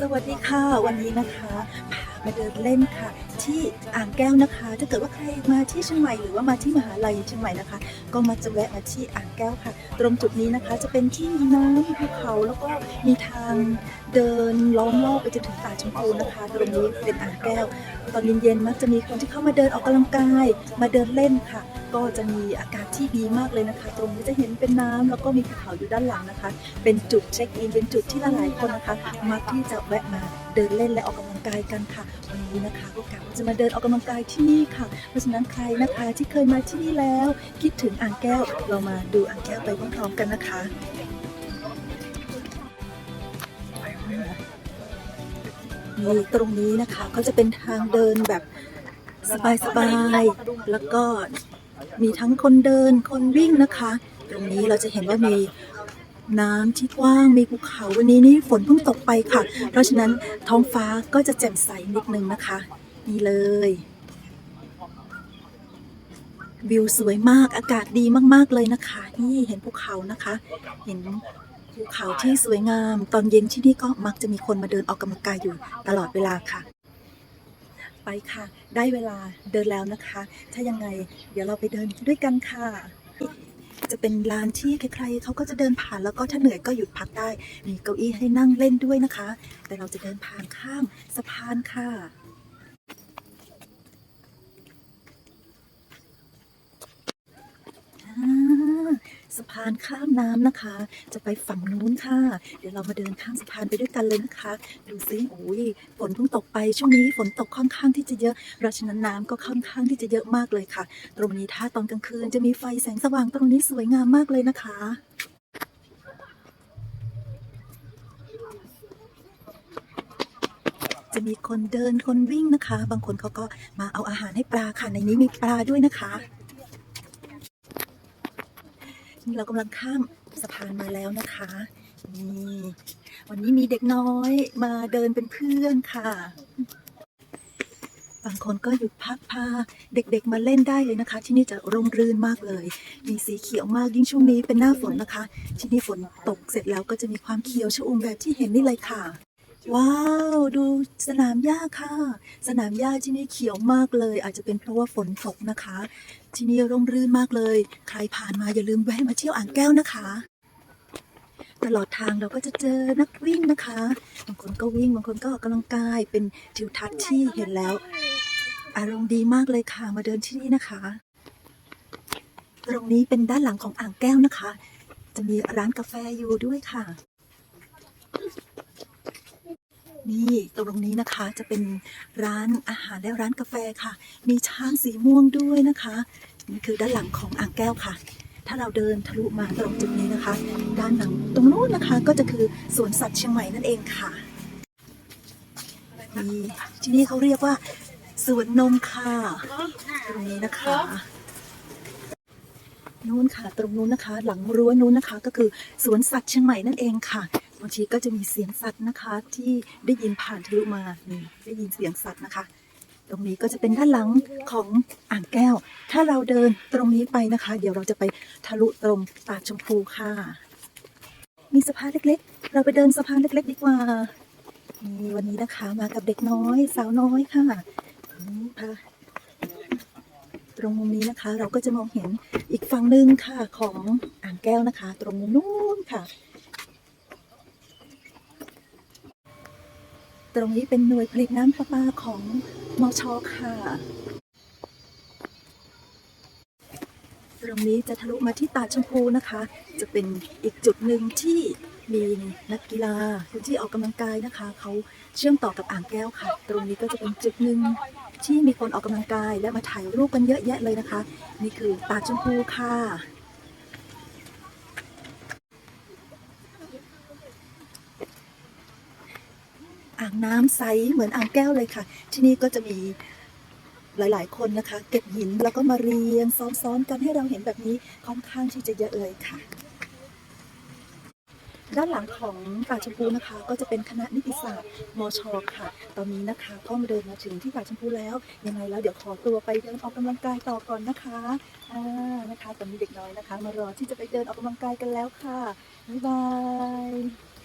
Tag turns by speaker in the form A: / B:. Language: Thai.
A: สวัสดีค่ะวันนี้นะคะพามาเดินเล่นค่ะ ที่อ่างแก้วนะคะ ถ้าเกิดว่าใครมาที่เชียงใหม่หรือว่ามาที่มหาลัยเชียงใหม่นะคะ ก็มาจะแวะมาที่อ่างแก้วค่ะ ตรงจุดนี้นะคะจะเป็นที่มีน้ำมีภูเขาแล้วก็มีทางเดินล้อมรอบไปจนถึงป่าชมพูนะคะ ตรงนี้เป็นอ่างแก้ว ตอนเย็นๆมักจะมีคนที่เข้ามาเดินออกกำลังกาย มาเดินเล่นค่ะ ก็จะมีอากาศที่ดีมากเลยนะคะ ตรงนี้จะเห็นเป็นน้ำแล้วก็มีภูเขาอยู่ด้านหลังนะคะ เป็นจุดเช็คอินเป็นจุดที่หลายๆคนนะคะมักที่จะแวะมาเดินเล่นและออกกำลังกายกันค่ะวันนี้นะคะก็กะว่า จะมาเดินออกกำลังกายที่นี่ค่ะ เพราะฉะนั้นใครนะคะที่เคยมาที่นี่แล้ว คิดถึงอ่างแก้ว เรามาดูอ่างแก้วไปพร้อมๆกันนะคะนี่ตรงนี้นะคะก็จะเป็นทางเดินแบบสบายๆ แล้วก็มีทั้งคนเดินคนวิ่งนะคะ ตรงนี้เราจะเห็นว่ามีน้ำที่กว้างมีภูเขาวันนี้นี่ฝนเพิ่งตกไปค่ะ เพราะฉะนั้นท้องฟ้าก็จะแจ่มใสนิดนึงนะคะ นี่เลย วิวสวยมากอากาศดีมาก ๆ เลยนะคะ นี่เห็นภูเขานะคะ เห็นภูเขาที่สวยงาม ตอนเย็นที่นี่ก็มักจะมีคนมาเดินออกกำลังกายอยู่ตลอดเวลาค่ะ ไปค่ะ ได้เวลาเดินแล้วนะคะ ถ้ายังไง เดี๋ยวเราไปเดินด้วยกันค่ะ จะเป็นลานที่ใครๆเขาก็จะเดินผ่านแล้วก็ถ้าเหนื่อยก็หยุดพักได้ มีเก้าอี้ให้นั่งเล่นด้วยนะคะ แต่เราจะเดินผ่านข้ามสะพานค่ะ อ่า สะพานข้ามน้ำนะคะ จะไปฝั่งนู้นค่ะ เดี๋ยวเรามาเดินข้ามสะพานไปด้วยกันเลยนะคะ ดูซิโอ้ยฝนเพิ่งตกไปช่วงนี้ฝนตกค่อนข้างที่จะเยอะเพราะฉะนั้นน้ำก็ค่อนข้างที่จะเยอะมากเลยค่ะ ตรงนี้ถ้าตอนกลางคืนจะมีไฟแสงสว่างตรงนี้สวยงามมากเลยนะคะจะมีคนเดินคนวิ่งนะคะ บางคนเขาก็มาเอาอาหารให้ปลาค่ะ ในนี้มีปลาด้วยนะคะ นี่เรากำลังข้ามสะพานมาแล้วนะคะนี่วันนี้มีเด็กน้อยมาเดินเป็นเพื่อนค่ะบางคนก็หยุดพักพาเด็กๆมาเล่นได้เลยนะคะ ที่นี่จะร่มรื่นมากเลย มีสีเขียวมากยิ่งช่วงนี้เป็นหน้าฝนนะคะ ที่นี่ฝนตกเสร็จแล้วก็จะมีความเขียวชอุ่มแบบที่เห็นนี่เลยค่ะ ว้าว ดูสนามหญ้าค่ะ สนามหญ้าที่นี่เขียวมากเลย อาจจะเป็นเพราะว่าฝนตกนะคะ ที่นี่ร่มรื่นมากเลย ใครผ่านมาอย่าลืมแวะมาเที่ยวอ่างแก้วนะคะ ตลอดทางเราก็จะเจอนักวิ่งนะคะบางคนก็วิ่งบางคนก็ออกกำลังกายเป็นทิวทัศน์ที่เห็นแล้ว อารมณ์ดีมากเลยค่ะมาเดินที่นี่นะคะ ตรงนี้เป็นด้านหลังของอ่างแก้วนะคะ จะมีร้านกาแฟอยู่ด้วยค่ะ นี่ตรงนี้นะคะจะเป็นร้านอาหารและร้านกาแฟค่ะ มีช้างสีม่วงด้วยนะคะนี่คือด้านหลังของอ่างแก้วค่ะ ถ้าเราเดินทะลุมาตรงจุดนี้นะคะ ด้านหลังตรงนู้นนะคะ ก็จะคือสวนสัตว์เชียงใหม่นั่นเองค่ะนี่ที่นี่เขาเรียกว่าสวนนมค่ะตรงนี้นะคะนู้นค่ะ ตรงนู้นนะคะ หลังรั้วนู้นนะคะ ก็คือสวนสัตว์เชียงใหม่นั่นเองค่ะางทีก็จะมีเสียงสัตว์นะคะ ที่ได้ยินผ่านทะลุมานี่ได้ยินเสียงสัตว์นะคะ ตรงนี้ก็จะเป็นด้านหลังของอ่างแก้ว ถ้าเราเดินตรงนี้ไปนะคะ เดี๋ยวเราจะไปทะลุตรงป่าชมพูค่ะ มีสะพานเล็กๆ เราไปเดินสะพานเล็ก ๆ ดีกว่านี่วันนี้นะคะมากับเด็กน้อย สาวน้อยค่ะนี่ค่ะตรงมุมนี้นะคะ เราก็จะมองเห็นอีกฝั่งหนึ่งค่ะของอ่างแก้วนะคะ ตรงมุมนู้นค่ะ ตรงนี้เป็นหน่วยผลิตน้ำประปาของมอชอค่ะ ตรงนี้จะทะลุมาที่ตาชมพูนะคะ จะเป็นอีกจุดหนึ่งที่มีนักกีฬาคนที่ออกกำลังกายนะคะ เขาเชื่อมต่อกับอ่างแก้วค่ะ ตรงนี้ก็จะเป็นจุดหนึ่งที่มีคนออกกำลังกายและมาถ่ายรูปกันเยอะแยะเลยนะคะ นี่คือตาชมพูค่ะ อ่างน้ำใสเหมือนอ่างแก้วเลยค่ะ ที่นี่ก็จะมีหลาย ๆ คนนะคะ เก็บหินแล้วก็มาเรียงซ้อนๆกันให้เราเห็นแบบนี้ค่อนข้างที่จะเยอะเลยค่ะ ด้านหลังของป่าชมพูนะคะ ก็จะเป็นคณะนิติศาสตร์มชค่ะ ตอนนี้นะคะก็มาเดินมาถึงที่ป่าชมพูแล้วยังไงแล้วเดี๋ยวขอตัวไปเดินออกกำลังกายต่อก่อนนะคะอ่านะคะตอนนี้เด็กน้อยนะคะ มารอที่จะไปเดินออกกำลังกายกันแล้วค่ะบ๊ายบาย